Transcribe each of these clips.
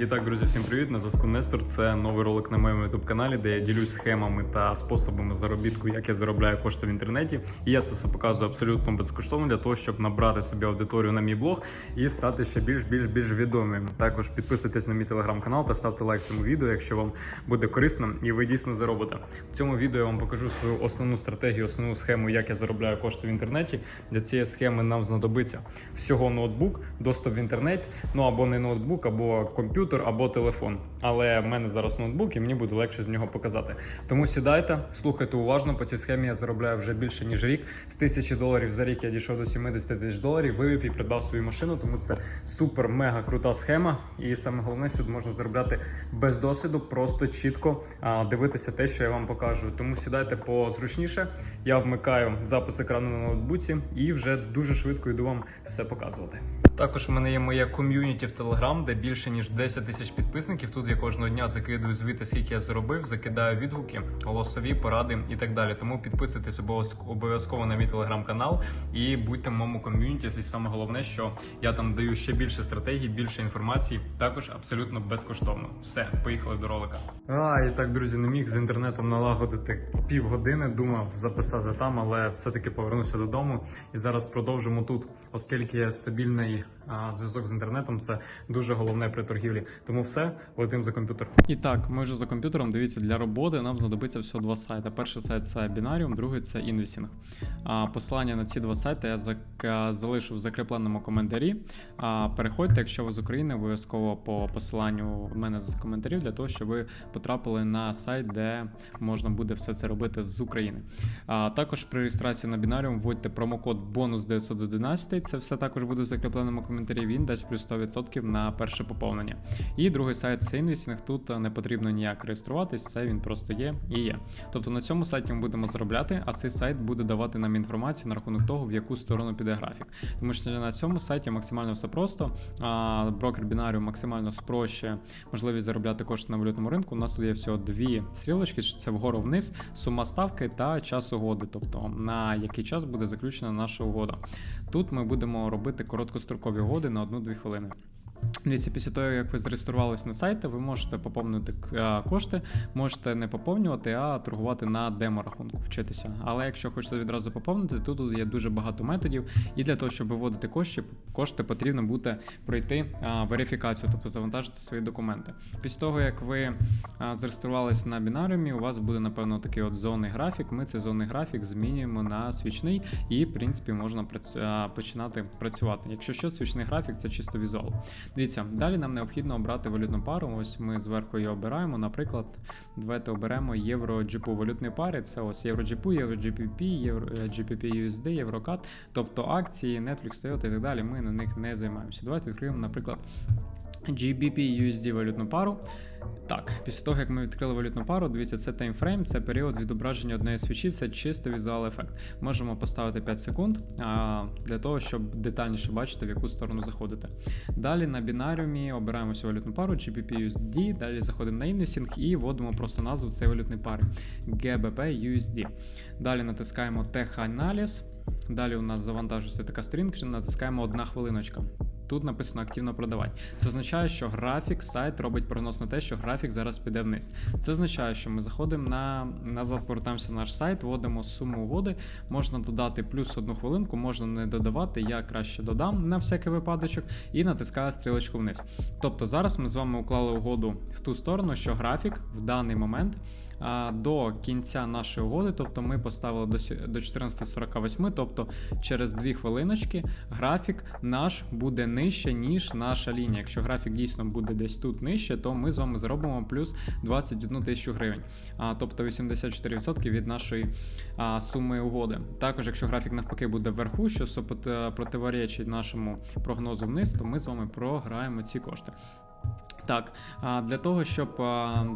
І так, друзі, всім привіт! На зв'язку Нестор. Це новий ролик на моєму youtube каналі, де я ділюсь схемами та способами заробітку, як я заробляю кошти в інтернеті. І я це все показую абсолютно безкоштовно для того, щоб набрати собі аудиторію на мій блог і стати ще більш більш більш відомим. Також підписуйтесь на мій телеграм-канал та ставте лайк цьому відео, якщо вам буде корисно і ви дійсно заробите. В цьому відео я вам покажу свою основну стратегію, основну схему, як я заробляю кошти в інтернеті. Для цієї схеми нам знадобиться всього ноутбук, доступ в інтернет, ну або не ноутбук, або комп'ютер, або телефон. Але в мене зараз ноутбук, і мені буде легше з нього показати. Тому сідайте, слухайте уважно. По цій схемі я заробляю вже більше ніж рік. З тисячі доларів за рік я дійшов до 70 тисяч доларів. Вивів і придбав свою машину. Тому це супер мега крута схема. І саме головне, що можна заробляти без досвіду, просто чітко дивитися те, що я вам покажу. Тому сідайте позручніше. Я вмикаю запис екрану на ноутбуці і вже дуже швидко йду вам все показувати. Також в мене є моє ком'юніті в Телеграм, де більше ніж 10 тисяч підписників. Тут я кожного дня закидую звіти, скільки я заробив, закидаю відгуки, голосові поради і так далі. Тому підписуйтесь обов'язково на мій телеграм-канал і будьте в моєму ком'юніті. І саме головне, що я там даю ще більше стратегій, більше інформації, також абсолютно безкоштовно. Все, поїхали до ролика. А і так, друзі, не міг з інтернетом налагодити півгодини. Думав записати там, але все-таки повернуся додому. І зараз продовжимо тут, оскільки стабільний зв'язок з інтернетом це дуже головне при торгівлі. Тому все, летим за комп'ютер. І так, ми вже за комп'ютером. Дивіться, для роботи нам знадобиться всього два сайти. Перший сайт це Binarium, другий це Invising. А посилання на ці два сайти я залишу в закріпленому коментарі. А переходьте, якщо ви з України, обов'язково по посиланню в мене з коментарів для того, щоб ви потрапили на сайт, де можна буде все це робити з України. А також при реєстрації на Binarium вводьте промокод бонус 911. Це все також буде в закріпленому коментарі. Він дасть плюс 100% на перше поповнення. І другий сайт це Invising. Тут е, не потрібно ніяк реєструватись, це він просто є і є. Тобто на цьому сайті ми будемо заробляти, а цей сайт буде давати нам інформацію на рахунок того, в яку сторону піде графік. Тому що на цьому сайті максимально все просто. А брокер Binarium максимально спрощує можливість заробляти кошти на валютному ринку. У нас тут є всього дві стрілочки: це вгору вниз, сума ставки та час угоди, тобто на який час буде заключена наша угода. Тут ми будемо робити короткострокові угоди на 1-2 хвилини. Дивіться, після того, як ви зареєструвались на сайті, ви можете поповнити е, кошти, можете не поповнювати, а торгувати на демо-рахунку, вчитися. Але якщо хочете відразу поповнити, то тут є дуже багато методів. І для того, щоб виводити кошти, кошти потрібно буде пройти верифікацію, тобто завантажити свої документи. Після того, як ви а, зареєструвались на бінаріумі, у вас буде, напевно, такий от зонний графік. Ми цей зонний графік змінюємо на свічний, і, в принципі, можна працю- починати працювати. Якщо що, свічний графік це чисто візуал. Дивіться, далі нам необхідно обрати валютну пару. Ось ми зверху її обираємо. Наприклад, давайте оберемо євро GPU валютні пари. Це ось євро GPU, євро GPP, євро е, єврокат, тобто акції, Netflix, Toyota і так далі. Ми на них не займаємося. Давайте відкриємо, наприклад, GBP USD валютну пару. Так, після того, як ми відкрили валютну пару, дивіться, це таймфрейм, це період відображення одної свічі, це чисто візуал ефект. Можемо поставити 5 секунд а, для того, щоб детальніше бачити, в яку сторону заходити. Далі на бінаріумі обираємо цю валютну пару GBP USD, далі заходимо на Invising і вводимо просто назву цієї валютної пари GBP USD. Далі натискаємо Тех-аналіз. Далі у нас завантажується така сторінка, натискаємо одна хвилиночка. Тут написано активно продавати. Це означає, що графік сайт робить прогноз на те, що графік зараз піде вниз. Це означає, що ми заходимо на назад, повертаємося на наш сайт, вводимо суму угоди. Можна додати плюс одну хвилинку, можна не додавати. Я краще додам на всякий випадочок і натискаю стрілочку вниз. Тобто зараз ми з вами уклали угоду в ту сторону, що графік в даний момент. До кінця нашої угоди, тобто ми поставили до сі- до 14.48, тобто через 2 хвилиночки графік наш буде нижче, ніж наша лінія. Якщо графік дійсно буде десь тут нижче, то ми з вами зробимо плюс 21 тисячу гривень, а, тобто 84% від нашої а, суми угоди. Також, якщо графік навпаки буде вверху, що супот- противоречить нашому прогнозу вниз, то ми з вами програємо ці кошти. Так, для того, щоб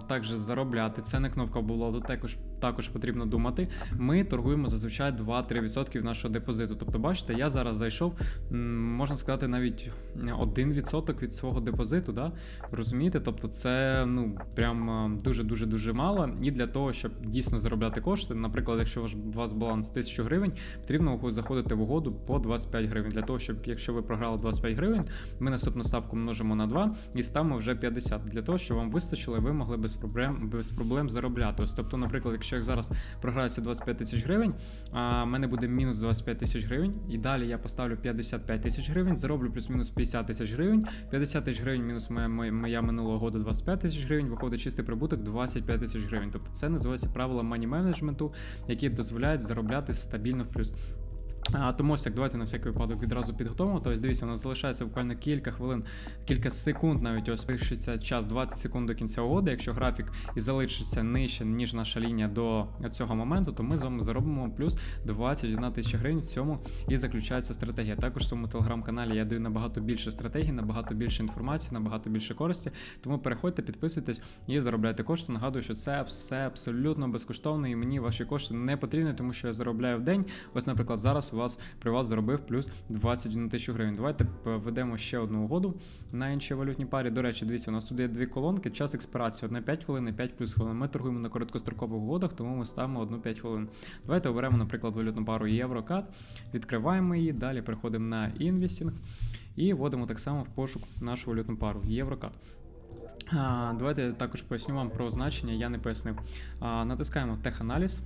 також заробляти, це не кнопка була, тут також також потрібно думати. Ми торгуємо зазвичай 2-3% нашого депозиту. Тобто, бачите, я зараз зайшов, можна сказати, навіть 1% від свого депозиту. Да? Розумієте? Тобто, це ну прям дуже дуже дуже мало. І для того, щоб дійсно заробляти кошти, наприклад, якщо у вас баланс 1000 гривень, потрібно заходити в угоду по 25 гривень. Для того, щоб якщо ви програли 25 гривень, ми наступну ставку множимо на 2 і ставимо вже 50. Для того, щоб вам вистачило, і ви могли без проблем без проблем заробляти. Ось, тобто, наприклад, якщо я зараз програюся 25 тисяч гривень, а в мене буде мінус 25 тисяч гривень, і далі я поставлю 55 тисяч гривень, зароблю плюс-мінус 50 тисяч гривень, 50 тисяч гривень мінус моя, моя, моя минулого года 25 тисяч гривень, виходить чистий прибуток 25 тисяч гривень. Тобто це називається правила мані менеджменту, які дозволяють заробляти стабільно в плюс. А, тому ось так, давайте на всякий випадок відразу підготовимо. Тобто, дивіться, у нас залишається буквально кілька хвилин, кілька секунд, навіть ось пишеться час 20 секунд до кінця угоди. Якщо графік і залишиться нижче, ніж наша лінія до цього моменту, то ми з вами заробимо плюс 21 тисяча гривень. В цьому і заключається стратегія. Також в своєму телеграм-каналі я даю набагато більше стратегій, набагато більше інформації, набагато більше користі. Тому переходьте, підписуйтесь і заробляйте кошти. Нагадую, що це все абсолютно безкоштовно, і мені ваші кошти не потрібні, тому що я заробляю в день. Ось, наприклад, зараз у вас при вас заробив плюс 21 тисячу гривень. Давайте введемо ще одну угоду на іншій валютній парі. До речі, дивіться, у нас тут є дві колонки, час експірації, одна 5 хвилин і 5 плюс хвилин. Ми торгуємо на короткострокових угодах, тому ми ставимо одну 5 хвилин. Давайте оберемо, наприклад, валютну пару Єврокат, відкриваємо її, далі переходимо на інвестінг і вводимо так само в пошук нашу валютну пару Єврокат. Давайте я також поясню вам про значення, я не пояснив. Натискаємо теханаліз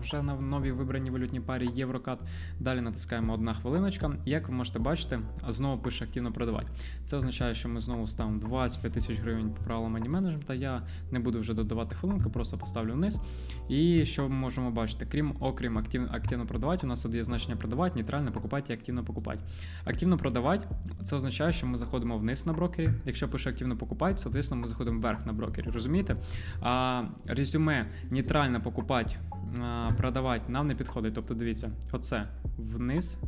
вже на новій вибраній валютній парі Єврокат. Далі натискаємо одна хвилиночка. Як ви можете бачити, знову пише активно продавати. Це означає, що ми знову ставимо 25 тисяч гривень по правилам Management. Я не буду вже додавати хвилинку, просто поставлю вниз. І що ми можемо бачити? Крім окрім активно, активно продавати, у нас тут є значення продавати, нейтрально покупати і активно покупати. Активно продавати це означає, що ми заходимо вниз на брокері. Якщо пише активно покупати, соответственно, ми заходимо вверх на брокері. Розумієте? А резюме нейтрально покупати, продавати нам не підходить. Тобто, дивіться, оце вниз.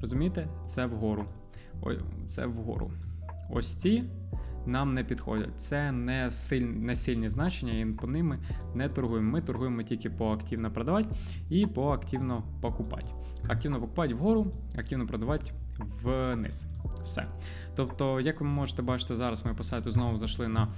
Розумієте? Це вгору. Ой, це вгору. Ось ці нам не підходять. Це не, силь, не сильні значення, і по ними не торгуємо. Ми торгуємо тільки по активно продавати і по активно покупати. Активно покупати вгору, активно продавати вниз. Все. Тобто, як ви можете бачити, зараз ми по сайту знову зайшли на.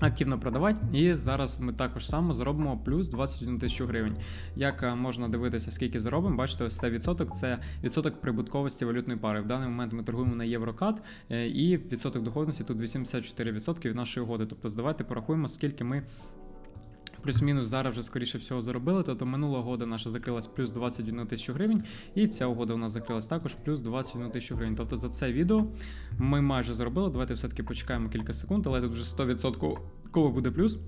Активно продавати, і зараз ми також само зробимо плюс 21 тисячу гривень. Як е, можна дивитися, скільки заробимо, бачите, ось це відсоток це відсоток прибутковості валютної пари. В даний момент ми торгуємо на Єврокат, е, і відсоток доходності тут 84% від нашої угоди. Тобто, давайте порахуємо, скільки ми плюс-мінус зараз вже скоріше всього заробили. Тобто минула угода наша закрилась плюс 21 тисячу гривень, і ця угода у нас закрилась також плюс 21 тисячу гривень. Тобто за це відео ми майже заробили. Давайте все-таки почекаємо кілька секунд, але тут вже 100% коли буде плюс.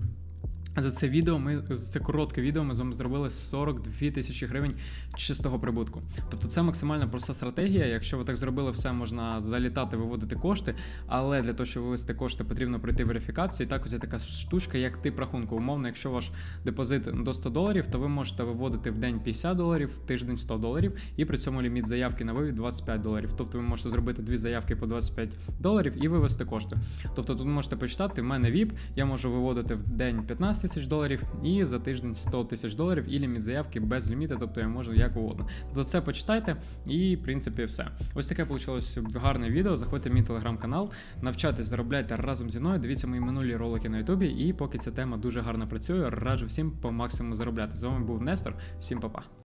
За це відео ми за це коротке відео ми з вами зробили 42 тисячі гривень чистого прибутку. Тобто це максимально проста стратегія. Якщо ви так зробили, все можна залітати, виводити кошти. Але для того, щоб вивести кошти, потрібно пройти верифікацію. І також є така штучка, як тип рахунку. Умовно, якщо ваш депозит до 100 доларів, то ви можете виводити в день 50 доларів, в тиждень 100 доларів, і при цьому ліміт заявки на вивід 25 доларів. Тобто ви можете зробити дві заявки по 25 доларів і вивести кошти. Тобто тут можете почитати, в мене VIP, я можу виводити в день 15 тисяч доларів і за тиждень 100 тисяч доларів і ліміт заявки без ліміту, тобто я можу як угодно. Тобто це почитайте і в принципі все. Ось таке вийшло гарне відео. Заходьте в мій телеграм-канал, навчайтесь, заробляйте разом зі мною. Дивіться мої минулі ролики на Ютубі. І поки ця тема дуже гарно працює, раджу всім по максимуму заробляти. З вами був Нестор. Всім па-па.